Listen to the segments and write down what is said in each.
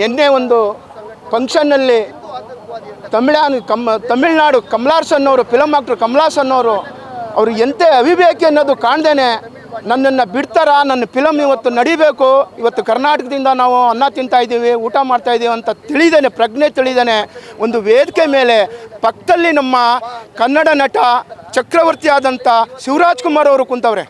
ನಿನ್ನೆ ಒಂದು ಫಂಕ್ಷನ್ನಲ್ಲಿ ತಮಿಳಾನು ಕಮ್ ತಮಿಳ್ನಾಡು ಕಮಲಾಸನ್ ಅವರು ಫಿಲಮ್ ಆಕ್ಟ್ರು ಕಮಲಾಸನ್ ಅವರು ಅವರು ಎಂತೆ ಅವಿವೇಕಿ ಅನ್ನೋದು ಕಾಣ್ದೇನೆ. ನನ್ನನ್ನು ಬಿಡ್ತಾರ? ನನ್ನ ಫಿಲಮ್ ಇವತ್ತು ನಡಿಬೇಕು. ಇವತ್ತು ಕರ್ನಾಟಕದಿಂದ ನಾವು ಅನ್ನ ತಿಂತಾ ಇದ್ದೀವಿ, ಊಟ ಮಾಡ್ತಾ ಇದ್ದೀವಿ ಅಂತ ತಿಳಿದಾನೆ, ಪ್ರಜ್ಞೆ ತಿಳಿದಾನೆ, ಒಂದು ವೇದಿಕೆ ಮೇಲೆ ಪಕ್ಕದಲ್ಲಿ ನಮ್ಮ ಕನ್ನಡ ನಟ, ಚಕ್ರವರ್ತಿ ಆದಂಥ ಶಿವರಾಜ್ ಕುಮಾರ್ ಅವರು ಕುಂತವ್ರೆ.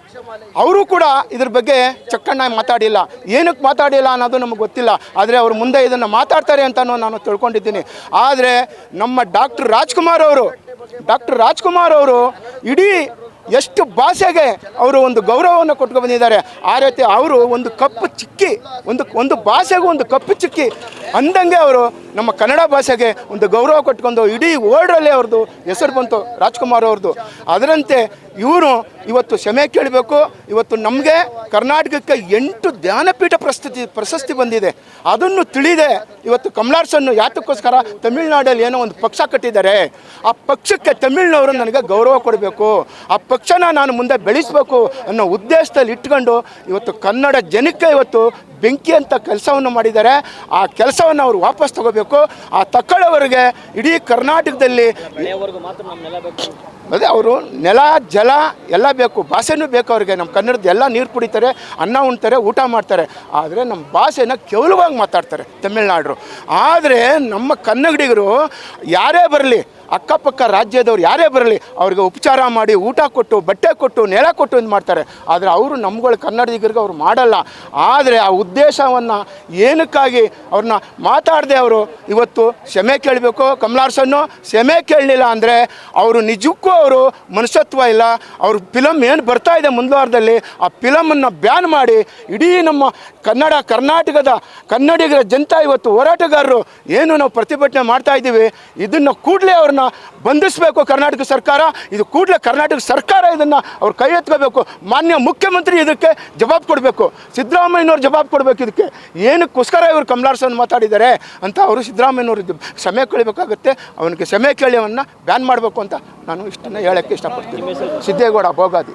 ಅವರು ಕೂಡ ಇದ್ರ ಬಗ್ಗೆ ಚಕ್ಕಣ್ಣ ಮಾತಾಡಿಲ್ಲ. ಏನಕ್ಕೆ ಮಾತಾಡಿಲ್ಲ ಅನ್ನೋದು ನಮಗೆ ಗೊತ್ತಿಲ್ಲ. ಆದರೆ ಅವರು ಮುಂದೆ ಇದನ್ನು ಮಾತಾಡ್ತಾರೆ ಅಂತಲೂ ನಾನು ತಿಳ್ಕೊಂಡಿದ್ದೀನಿ. ಆದರೆ ನಮ್ಮ ಡಾಕ್ಟರ್ ರಾಜ್ಕುಮಾರ್ ಅವರು, ಡಾಕ್ಟರ್ ರಾಜ್ಕುಮಾರ್ ಅವರು ಇಡೀ ಎಷ್ಟು ಭಾಷೆಗೆ ಅವರು ಒಂದು ಗೌರವವನ್ನು ಕೊಟ್ಕೊ ಬಂದಿದ್ದಾರೆ. ಆ ರೀತಿ ಅವರು ಒಂದು ಕಪ್ಪು ಚಿಕ್ಕಿ, ಒಂದು ಒಂದು ಭಾಷೆಗೂ ಒಂದು ಕಪ್ಪು ಚಿಕ್ಕಿ ಅಂದಂಗೆ ಅವರು ನಮ್ಮ ಕನ್ನಡ ಭಾಷೆಗೆ ಒಂದು ಗೌರವ ಕೊಟ್ಕೊಂಡು ಇಡೀ ವರ್ಲ್ಡಲ್ಲಿ ಅವ್ರದ್ದು ಹೆಸರು ಬಂತು, ರಾಜ್ಕುಮಾರ್ ಅವ್ರದ್ದು. ಅದರಂತೆ ಇವರು ಇವತ್ತು ಕ್ಷಮೆ ಕೇಳಬೇಕು, ಇವತ್ತು ನಮಗೆ ಕರ್ನಾಟಕಕ್ಕೆ ಎಂಟು ಜ್ಞಾನಪೀಠ ಪ್ರಸ್ತುತಿ, ಪ್ರಶಸ್ತಿ ಬಂದಿದೆ. ಅದನ್ನು ತಿಳಿದೆ, ಇವತ್ತು ಕಮಲಾರ್ಸನ್ನು ಯಾತಕ್ಕೋಸ್ಕರ ತಮಿಳ್ನಾಡಲ್ಲಿ ಏನೋ ಒಂದು ಪಕ್ಷ ಕಟ್ಟಿದ್ದಾರೆ. ಆ ಪಕ್ಷಕ್ಕೆ ತಮಿಳ್ನವರು ನನಗೆ ಗೌರವ ಕೊಡಬೇಕು. ಆ ಪಕ್ಷನ ನಾನು ಮುಂದೆ ಬೆಳೆಸಬೇಕು ಅನ್ನೋ ಉದ್ದೇಶದಲ್ಲಿ ಇಟ್ಕೊಂಡು ಇವತ್ತು ಕನ್ನಡ ಜನಕ್ಕೆ ಇವತ್ತು ಬೆಂಕಿ ಅಂತ ಕೆಲಸವನ್ನು ಮಾಡಿದ್ದಾರೆ. ಆ ಕೆಲಸವನ್ನು ಅವರು ವಾಪಸ್ ತಗೋಬೇಕು. ಆ ತಕ್ಕಳವರಿಗೆ ಇಡೀ ಕರ್ನಾಟಕದಲ್ಲಿ ಅದೇ ಅವರು ನೆಲ ಜಲ ಎಲ್ಲ ಬೇಕು. ಭಾಷೆನೂ ಬೇಕು ಅವ್ರಿಗೆ. ನಮ್ಮ ಕನ್ನಡದ ಎಲ್ಲ ನೀರು ಕುಡಿತಾರೆ ಅನ್ನ ಉಣ್ತಾರೆ ಊಟ ಮಾಡ್ತಾರೆ. ಆದರೆ ನಮ್ಮ ಭಾಷೆನ ಕೇವಲವಾಗಿ ಮಾತಾಡ್ತಾರೆ ತಮಿಳ್ನಾಡರು. ಆದರೆ ನಮ್ಮ ಕನ್ನಡಿಗರು ಯಾರೇ ಬರಲಿ ಅಕ್ಕಪಕ್ಕ ರಾಜ್ಯದವ್ರು ಯಾರೇ ಬರಲಿ, ಅವ್ರಿಗೆ ಉಪಚಾರ ಮಾಡಿ ಊಟ ಕೊಟ್ಟು, ಬಟ್ಟೆ ಕೊಟ್ಟು ನೆಲ ಕೊಟ್ಟು ಇದು ಮಾಡ್ತಾರೆ. ಆದರೆ ಅವರು ನಮ್ಗಳು ಕನ್ನಡಿಗರಿಗೆ ಅವ್ರು ಮಾಡಲ್ಲ. ಆದರೆ ಆ ಉದ್ದೇಶವನ್ನು ಏನಕ್ಕಾಗಿ ಅವ್ರನ್ನ ಮಾತಾಡದೆ ಅವರು? ಇವತ್ತು ಕ್ಷಮೆ ಕೇಳಬೇಕು. ಕಮಲಾರ್ಸನ್ನು ಕ್ಷಮೆ ಕೇಳಲಿಲ್ಲ ಅಂದರೆ ಅವರು ನಿಜಕ್ಕೂ ಅವರು ಮನುಷ್ಯತ್ವ ಇಲ್ಲ. ಅವ್ರ ಫಿಲಮ್ ಏನು ಬರ್ತಾ ಇದೆ ಮುಂದುವಾರದಲ್ಲಿ, ಆ ಫಿಲಮನ್ನು ಬ್ಯಾನ್ ಮಾಡಿ ಇಡೀ ನಮ್ಮ ಕನ್ನಡ, ಕರ್ನಾಟಕದ ಕನ್ನಡಿಗರ ಜನತಾ ಇವತ್ತು ಹೋರಾಟಗಾರರು ಏನು ನಾವು ಪ್ರತಿಭಟನೆ ಮಾಡ್ತಾ ಇದ್ದೀವಿ, ಇದನ್ನು ಕೂಡಲೇ ಅವ್ರನ್ನ ಬಂಧಿಸಬೇಕು ಕರ್ನಾಟಕ ಸರ್ಕಾರ. ಇದು ಕೂಡಲೇ ಕರ್ನಾಟಕ ಸರ್ಕಾರ ಇದನ್ನು ಅವ್ರು ಕೈ ಎತ್ಕೋಬೇಕು. ಮಾನ್ಯ ಮುಖ್ಯಮಂತ್ರಿ ಇದಕ್ಕೆ ಜವಾಬು ಕೊಡಬೇಕು. ಸಿದ್ದರಾಮಯ್ಯನವ್ರು ಜವಾಬು ಕೊಡಬೇಕು ಇದಕ್ಕೆ. ಏನಕ್ಕೋಸ್ಕರ ಇವರು ಕಮಲಾರ್ಸನ್ ಮಾತಾಡಿದ್ದಾರೆ ಅಂತ ಅವರು ಸಿದ್ದರಾಮಯ್ಯನವರು ಸಮಯ ಕೇಳಬೇಕಾಗುತ್ತೆ. ಅವನಿಗೆ ಸಮಯ ಕೇಳಿ ಅವನ್ನ ಬ್ಯಾನ್ ಮಾಡಬೇಕು ಅಂತ ನಾನು ಇಷ್ಟನ್ನು ಹೇಳೋಕ್ಕೆ ಇಷ್ಟಪಡ್ತೀನಿ. ಸಿದ್ದೇಗೌಡ, ಭೋಗಾದಿ.